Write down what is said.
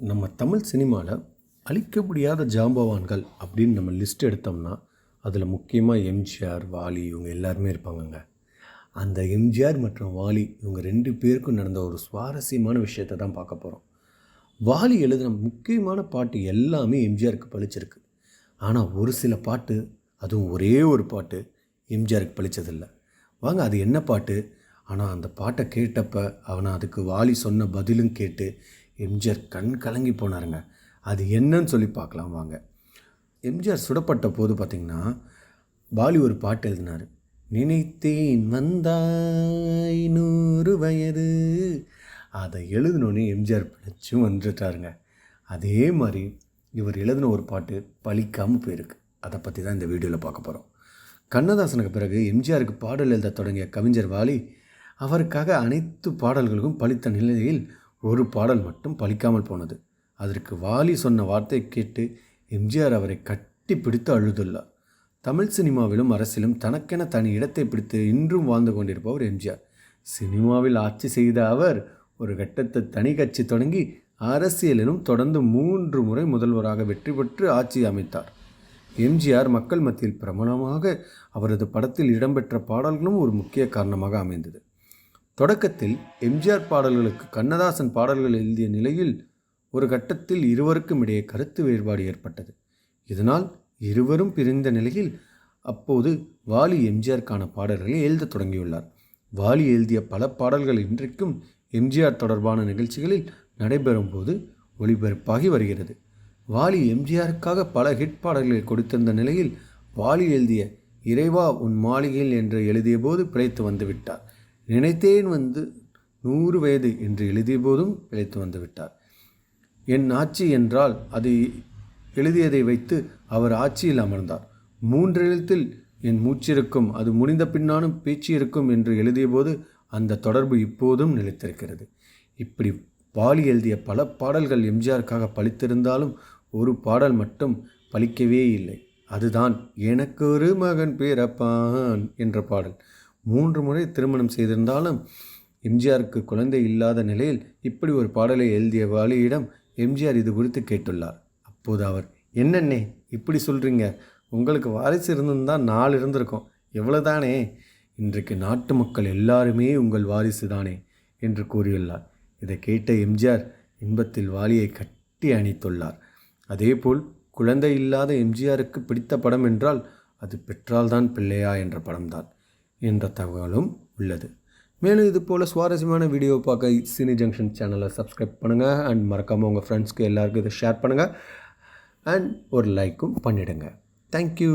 நம்ம தமிழ் சினிமாவில் அழிக்க முடியாத ஜாம்பவான்கள் அப்படின்னு நம்ம லிஸ்ட் எடுத்தோம்னா அதில் முக்கியமாக எம்ஜிஆர் வாலி இவங்க எல்லாருமே இருப்பாங்கங்க. அந்த எம்ஜிஆர் மற்றும் வாலி இவங்க ரெண்டு பேருக்கும் நடந்த ஒரு சுவாரஸ்யமான விஷயத்தை தான் பார்க்க போகிறோம் வாலி எழுதின முக்கியமான பாட்டு எல்லாமே எம்ஜிஆருக்கு பழிச்சிருக்கு ஆனால் ஒரு சில பாட்டு அதுவும் ஒரே ஒரு பாட்டு எம்ஜிஆருக்கு பழிச்சதில்லை வாங்க அது என்ன பாட்டு? ஆனால் அந்த பாட்டை கேட்டப்ப அவனை அதுக்கு வாலி சொன்ன பதிலும் கேட்டு எம்ஜிஆர் கண் கலங்கி போனாருங்க. அது என்னன்னு சொல்லி பார்க்கலாம் வாங்க. எம்ஜிஆர் சுடப்பட்ட போது பார்த்திங்கன்னா பாலி ஒரு பாட்டு எழுதினார். நினைத்தேன் வந்தாய் நூறு வயது. அதை எழுதினோன்னே எம்ஜிஆர் பிடிச்சும் வந்துட்டாருங்க. அதே மாதிரி இவர் எழுதின ஒரு பாட்டு பழிக்காமல் போயிருக்கு. அதை பற்றி தான் இந்த வீடியோவில் பார்க்க போகிறோம் கண்ணதாசனுக்கு பிறகு எம்ஜிஆருக்கு பாடல் எழுத தொடங்கிய கவிஞர் வாலி அவருக்காக அனைத்து பாடல்களுக்கும் பழித்த நிலையில் ஒரு பாடல் மட்டும் பலிக்காமல் போனது. அதற்கு வாலி சொன்ன வார்த்தை கேட்டு எம்ஜிஆர் அவரை கட்டி பிடித்து அழுதுள்ளார். தமிழ் சினிமாவிலும் அரசிலும் தனக்கென தனி இடத்தை பிடித்து இன்றும் வாழ்ந்து கொண்டிருப்பவர் எம்ஜிஆர். சினிமாவில் ஆட்சி செய்த அவர் ஒரு கட்டத்தை தனி கட்சி தொடங்கி அரசியலிலும் தொடர்ந்து மூன்று முறை முதல்வராக வெற்றி பெற்று ஆட்சி அமைத்தார். எம்ஜிஆர் மக்கள் மத்தியில் பிரபலமாக அவரது படத்தில் இடம்பெற்ற பாடல்களும் ஒரு முக்கிய காரணமாக அமைந்தது. தொடக்கத்தில் எம்ஜிஆர் பாடல்களுக்கு கண்ணதாசன் பாடல்கள் எழுதிய நிலையில் ஒரு கட்டத்தில் இருவருக்கும் இடையே கருத்து வேறுபாடு ஏற்பட்டது. இதனால் இருவரும் பிரிந்த நிலையில் அப்போது வாலி எம்ஜிஆருக்கான பாடல்களை எழுதத் தொடங்கியுள்ளார். வாலி எழுதிய பல பாடல்கள் இன்றைக்கும் எம்ஜிஆர் தொடர்பான நிகழ்ச்சிகளில் நடைபெறும் போது ஒளிபரப்பாகி வருகிறது. வாலி எம்ஜிஆருக்காக பல ஹிட் பாடல்களை கொடுத்திருந்த நிலையில் வாலி எழுதிய இறைவா உன் மாளிகையில் என்று எழுதிய போது பிழைத்து வந்துவிட்டார். நினைத்தேன் வந்து நூறு வயது என்று எழுதிய போதும் பிழைத்து வந்துவிட்டார். என் ஆட்சி என்றால் அது எழுதியதை வைத்து அவர் ஆட்சியில் அமர்ந்தார். மூன்றெழுத்தில் என் மூச்சிருக்கும் அது முடிந்த பின்னாலும் பேச்சு இருக்கும் என்று எழுதியபோது அந்த தொடர்பு இப்போதும் நிலைத்திருக்கிறது. இப்படி பாலி எழுதிய பல பாடல்கள் எம்ஜிஆருக்காக பழித்திருந்தாலும் ஒரு பாடல் மட்டும் பழிக்கவே இல்லை. அதுதான் எனக்கு ஒரு மகன் பிறப்பான் என்ற பாடல். மூன்று முறை திருமணம் செய்திருந்தாலும் எம்ஜிஆருக்கு குழந்தை இல்லாத நிலையில் இப்படி ஒரு பாடலை எழுதிய வாலியிடம் எம்ஜிஆர் இது குறித்து கேட்டுள்ளார். அப்போது அவர் என்னண்ணே இப்படி சொல்கிறீங்க உங்களுக்கு வாரிசு இருந்திருந்தால் நாலு இருந்திருக்கும். எவ்வளோதானே இன்றைக்கு நாட்டு மக்கள் எல்லாருமே உங்கள் வாரிசு தானே என்று கூறியுள்ளார். இதை கேட்ட எம்ஜிஆர் இன்பத்தில் வாலியை கட்டி அணித்துள்ளார். அதேபோல் குழந்தை இல்லாத எம்ஜிஆருக்கு பிடித்த படம் என்றால் அது பெற்றால்தான் பிள்ளையா என்ற படம்தான். என்ற தகவலும் உள்ளது. மேலும் இது போல் சுவாரஸ்யமான வீடியோ பார்க்க சினி ஜங்ஷன் சேனலை சப்ஸ்கிரைப் பண்ணுங்கள் அண்ட் மறக்காமல் உங்கள் ஃப்ரெண்ட்ஸ்க்கு எல்லாருக்கும் இதை ஷேர் பண்ணுங்கள் அண்ட் ஒரு லைக்கும் பண்ணிவிடுங்க தேங்க்யூ